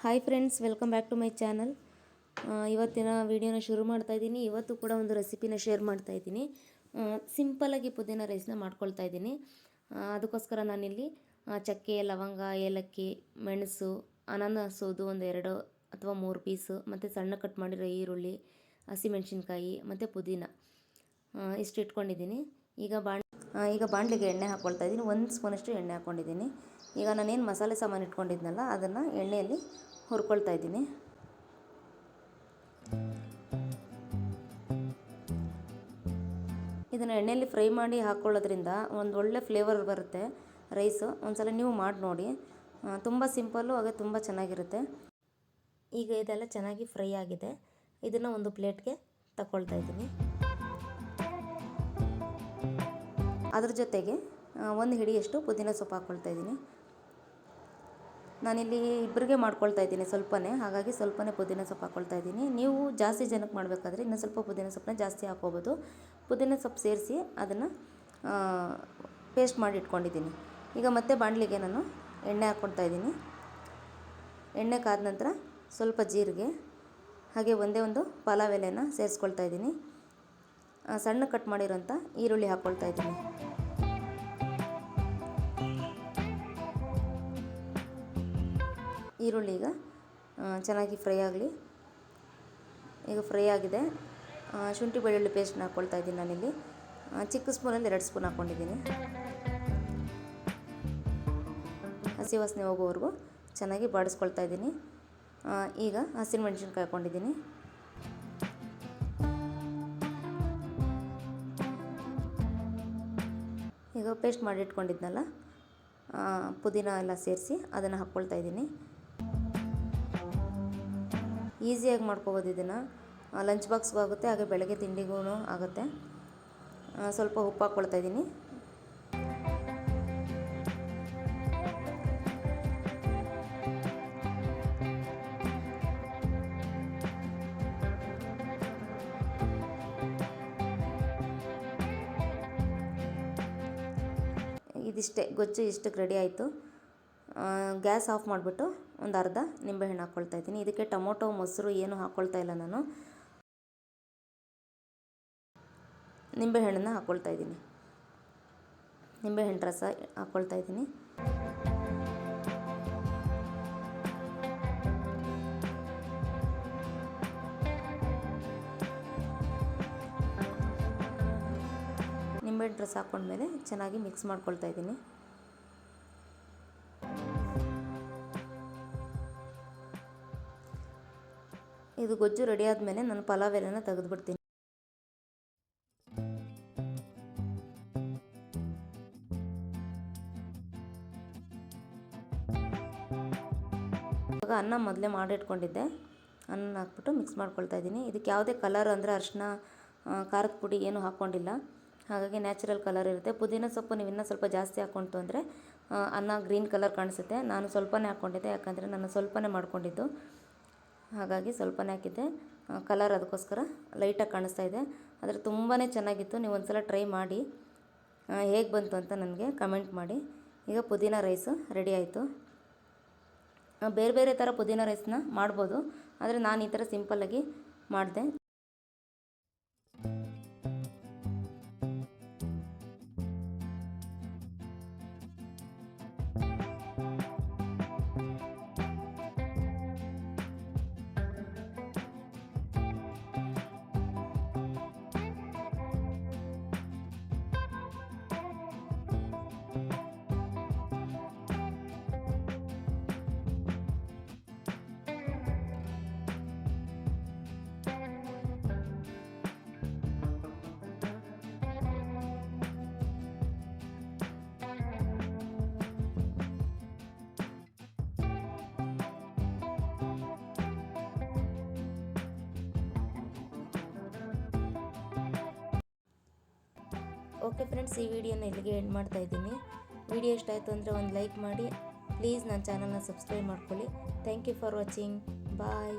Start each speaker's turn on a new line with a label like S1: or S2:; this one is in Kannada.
S1: Hi friends welcome back to my channel ಇವತ್ತಿನ ವಿಡಿಯೋನ ಶುರು ಮಾಡ್ತಾ ಇದ್ದೀನಿ. ಇವತ್ತು ಕೂಡ ಒಂದು ರೆಸಿಪಿನ ಶೇರ್ ಮಾಡ್ತಾ ಇದ್ದೀನಿ. ಸಿಂಪಲಾಗಿ ಪುದೀನ ರೈಸ್ನ ಮಾಡ್ಕೊಳ್ತಾ ಇದ್ದೀನಿ. ಅದಕ್ಕೋಸ್ಕರ ನಾನಿಲ್ಲಿ ಚಕ್ಕೆ, ಲವಂಗ, ಏಲಕ್ಕಿ, ಮೆಣಸು, ಅನಾನಸೋದು ಒಂದು ಎರಡು ಅಥವಾ ಮೂರು ಪೀಸು ಮತ್ತು ಸಣ್ಣ ಕಟ್ ಮಾಡಿರೋ ಈರುಳ್ಳಿ, ಹಸಿಮೆಣಸಿನ್ಕಾಯಿ ಮತ್ತು ಪುದೀನ. ಇಷ್ಟು ಇಟ್ಕೊಂಡಿದ್ದೀನಿ. ಈಗ ಬಾಣ್ ಈಗ ಬಾಣಲಿಗೆ ಎಣ್ಣೆ ಹಾಕ್ಕೊಳ್ತಾ ಇದ್ದೀನಿ. ಒಂದು ಸ್ಪೂನಷ್ಟು ಎಣ್ಣೆ ಹಾಕ್ಕೊಂಡಿದ್ದೀನಿ ಈಗ ನಾನೇನು ಮಸಾಲೆ ಸಾಮಾನು ಇಟ್ಕೊಂಡಿದ್ನಲ್ಲ, ಅದನ್ನು ಎಣ್ಣೆಯಲ್ಲಿ ಹುರ್ಕೊಳ್ತಾ ಇದ್ದೀನಿ. ಇದನ್ನು ಎಣ್ಣೆಯಲ್ಲಿ ಫ್ರೈ ಮಾಡಿ ಹಾಕ್ಕೊಳ್ಳೋದ್ರಿಂದ ಒಂದು ಒಳ್ಳೆ ಫ್ಲೇವರ್ ಬರುತ್ತೆ ರೈಸು. ಒಂದ್ಸಲ ನೀವು ಮಾಡಿ ನೋಡಿ. ತುಂಬ ಸಿಂಪಲ್ಲು, ಹಾಗೆ ತುಂಬ ಚೆನ್ನಾಗಿರುತ್ತೆ. ಈಗ ಇದೆಲ್ಲ ಚೆನ್ನಾಗಿ ಫ್ರೈ ಆಗಿದೆ. ಇದನ್ನು ಒಂದು ಪ್ಲೇಟ್ಗೆ ತಗೊಳ್ತಾ ಇದ್ದೀನಿ. ಅದ್ರ ಜೊತೆಗೆ ಒಂದು ಹಿಡಿಯಷ್ಟು ಪುದೀನ ಸೊಪ್ಪು ಹಾಕ್ಕೊಳ್ತಾ ಇದ್ದೀನಿ. ನಾನಿಲ್ಲಿ ಇಬ್ಬರಿಗೆ ಮಾಡ್ಕೊಳ್ತಾ ಇದ್ದೀನಿ ಸ್ವಲ್ಪನೇ, ಹಾಗಾಗಿ ಸ್ವಲ್ಪನೇ ಪುದೀನ ಸೊಪ್ಪು ಹಾಕ್ಕೊಳ್ತಾ ಇದ್ದೀನಿ. ನೀವು ಜಾಸ್ತಿ ಜನಕ್ಕೆ ಮಾಡಬೇಕಾದ್ರೆ ಇನ್ನೂ ಸ್ವಲ್ಪ ಪುದೀನ ಸೊಪ್ಪನ್ನ ಜಾಸ್ತಿ ಹಾಕ್ಕೋಬೋದು. ಪುದೀನ ಸೊಪ್ಪು ಸೇರಿಸಿ ಅದನ್ನು ಪೇಸ್ಟ್ ಮಾಡಿ ಇಟ್ಕೊಂಡಿದ್ದೀನಿ. ಈಗ ಮತ್ತೆ ಬಾಣಲಿಗೆ ನಾನು ಎಣ್ಣೆ ಹಾಕ್ಕೊಳ್ತಾ ಇದ್ದೀನಿ. ಎಣ್ಣೆ ಕಾದ ನಂತರ ಸ್ವಲ್ಪ ಜೀರಿಗೆ, ಹಾಗೆ ಒಂದೇ ಒಂದು ಪಲಾವ್ ಎಲೆನ ಸೇರಿಸ್ಕೊಳ್ತಾ ಇದ್ದೀನಿ. ಸಣ್ಣ ಕಟ್ ಮಾಡಿರೋಂಥ ಈರುಳ್ಳಿ ಹಾಕ್ಕೊಳ್ತಾ ಇದ್ದೀನಿ. ಈರುಳ್ಳಿ ಈಗ ಚೆನ್ನಾಗಿ ಫ್ರೈ ಆಗಲಿ. ಈಗ ಫ್ರೈ ಆಗಿದೆ. ಶುಂಠಿ ಬೆಳ್ಳುಳ್ಳಿ ಪೇಸ್ಟ್ನ ಹಾಕ್ಕೊಳ್ತಾ ಇದ್ದೀನಿ ನಾನಿಲ್ಲಿ. ಚಿಕ್ಕ ಸ್ಪೂನಲ್ಲಿ ಎರಡು ಸ್ಪೂನ್ ಹಾಕ್ಕೊಂಡಿದ್ದೀನಿ ಹಸಿ ವಾಸನೆ ಹೋಗೋವರೆಗೂ ಚೆನ್ನಾಗಿ ಬಾಡಿಸ್ಕೊಳ್ತಾ ಇದ್ದೀನಿ. ಈಗ ಹಸಿರು ಮೆಣಸಿನ್ಕಾಯಿ ಹಾಕ್ಕೊಂಡಿದ್ದೀನಿ ಈಗ ಪೇಸ್ಟ್ ಮಾಡಿ ಇಟ್ಕೊಂಡಿದ್ನಲ್ಲ ಆ, ಪುದೀನ ಎಲ್ಲ ಸೇರಿಸಿ ಅದನ್ನು ಹಾಕ್ಕೊಳ್ತಾ ಇದ್ದೀನಿ. ಈಸಿಯಾಗಿ ಮಾಡ್ಕೋಬೋದು ಇದನ್ನು. ಲಂಚ್ ಬಾಕ್ಸ್ಗೂ ಆಗುತ್ತೆ ಹಾಗೆ ಬೆಳಗ್ಗೆ ತಿಂಡಿಗೂ ಆಗುತ್ತೆ. ಸ್ವಲ್ಪ ಉಪ್ಪು ಹಾಕ್ಕೊಳ್ತಾ ಇದ್ದೀನಿ. ಇದಿಷ್ಟೇ, ಗೊಜ್ಜು ಇಷ್ಟಕ್ಕೆ ರೆಡಿ ಆಯಿತು. ಗ್ಯಾಸ್ ಆಫ್ ಮಾಡಿಬಿಟ್ಟು ಒಂದು ಅರ್ಧ ನಿಂಬೆಹಣ್ಣು ಹಾಕ್ಕೊಳ್ತಾ ಇದ್ದೀನಿ. ಇದಕ್ಕೆ ಟೊಮೊಟೊ, ಮೊಸರು ಏನು ಹಾಕ್ಕೊಳ್ತಾ ಇಲ್ಲ ನಾನು. ನಿಂಬೆಹಣ್ಣನ್ನು ಹಾಕ್ಕೊಳ್ತಾ ಇದ್ದೀನಿ. ನಿಂಬೆಹಣ್ಣು ರಸ ಹಾಕ್ಕೊಳ್ತಾ ಇದ್ದೀನಿ. ನಿಂಬೆಹಣ್ಣು ರಸ ಹಾಕ್ಕೊಂಡ್ಮೇಲೆ ಚೆನ್ನಾಗಿ ಮಿಕ್ಸ್ ಮಾಡ್ಕೊಳ್ತಾ ಇದ್ದೀನಿ. ಇದು ಗೊಜ್ಜು ರೆಡಿ ಆದಮೇಲೆ ನಾನು ಪಲಾವ್ ಎಲೆನ ತೆಗೆದುಬಿಡ್ತೀನಿ. ಇವಾಗ ಅನ್ನ ಮೊದಲೇ ಮಾಡಿಟ್ಕೊಂಡಿದ್ದೆ. ಅನ್ನ ಹಾಕ್ಬಿಟ್ಟು ಮಿಕ್ಸ್ ಮಾಡ್ಕೊಳ್ತಾ ಇದ್ದೀನಿ. ಇದಕ್ಕೆ ಯಾವುದೇ ಕಲರ್ ಅಂದರೆ ಅರಿಶಿನ ಖಾರದ ಪುಡಿ ಏನು ಹಾಕ್ಕೊಂಡಿಲ್ಲ. ಹಾಗಾಗಿ ನ್ಯಾಚುರಲ್ ಕಲರ್ ಇರುತ್ತೆ. ಪುದೀನ ಸೊಪ್ಪು ನೀವು ಇನ್ನೂ ಸ್ವಲ್ಪ ಜಾಸ್ತಿ ಹಾಕ್ಕೊಂತು ಅಂದರೆ ಅನ್ನ ಗ್ರೀನ್ ಕಲರ್ ಕಾಣಿಸುತ್ತೆ. ನಾನು ಸ್ವಲ್ಪನೇ ಹಾಕ್ಕೊಂಡಿದ್ದೆ, ಯಾಕಂದರೆ ನಾನು ಸ್ವಲ್ಪನೇ ಮಾಡಿಕೊಂಡಿದ್ದು. ಹಾಗಾಗಿ ಸ್ವಲ್ಪನೇ ಹಾಕಿದ್ದೆ. ಕಲರ್ ಅದಕ್ಕೋಸ್ಕರ ಲೈಟಾಗಿ ಕಾಣಿಸ್ತಾ ಇದೆ. ಆದರೆ ತುಂಬಾ ಚೆನ್ನಾಗಿತ್ತು. ನೀವು ಒಂದ್ಸಲ ಟ್ರೈ ಮಾಡಿ ಹೇಗೆ ಬಂತು ಅಂತ ನನಗೆ ಕಮೆಂಟ್ ಮಾಡಿ. ಈಗ ಪುದೀನ ರೈಸು ರೆಡಿ ಆಯಿತು. ಬೇರೆ ಬೇರೆ ಥರ ಪುದೀನ ರೈಸ್ನ ಮಾಡ್ಬೋದು. ಆದರೆ ನಾನು ಈ ಥರ ಸಿಂಪಲ್ಲಾಗಿ ಮಾಡಿದೆ. ಓಕೆ ಫ್ರೆಂಡ್ಸ್, ಈ ವಿಡಿಯೋನ ಇಲ್ಲಿಗೆ ಎಂಡ್ ಮಾಡ್ತಾ ಇದ್ದೀನಿ. ವಿಡಿಯೋ ಇಷ್ಟ ಆಯಿತು ಅಂದರೆ ಒಂದು ಲೈಕ್ ಮಾಡಿ. ಪ್ಲೀಸ್ ನನ್ನ ಚಾನಲ್ನ ಸಬ್ಸ್ಕ್ರೈಬ್ ಮಾಡ್ಕೊಳ್ಳಿ. Thank you for watching bye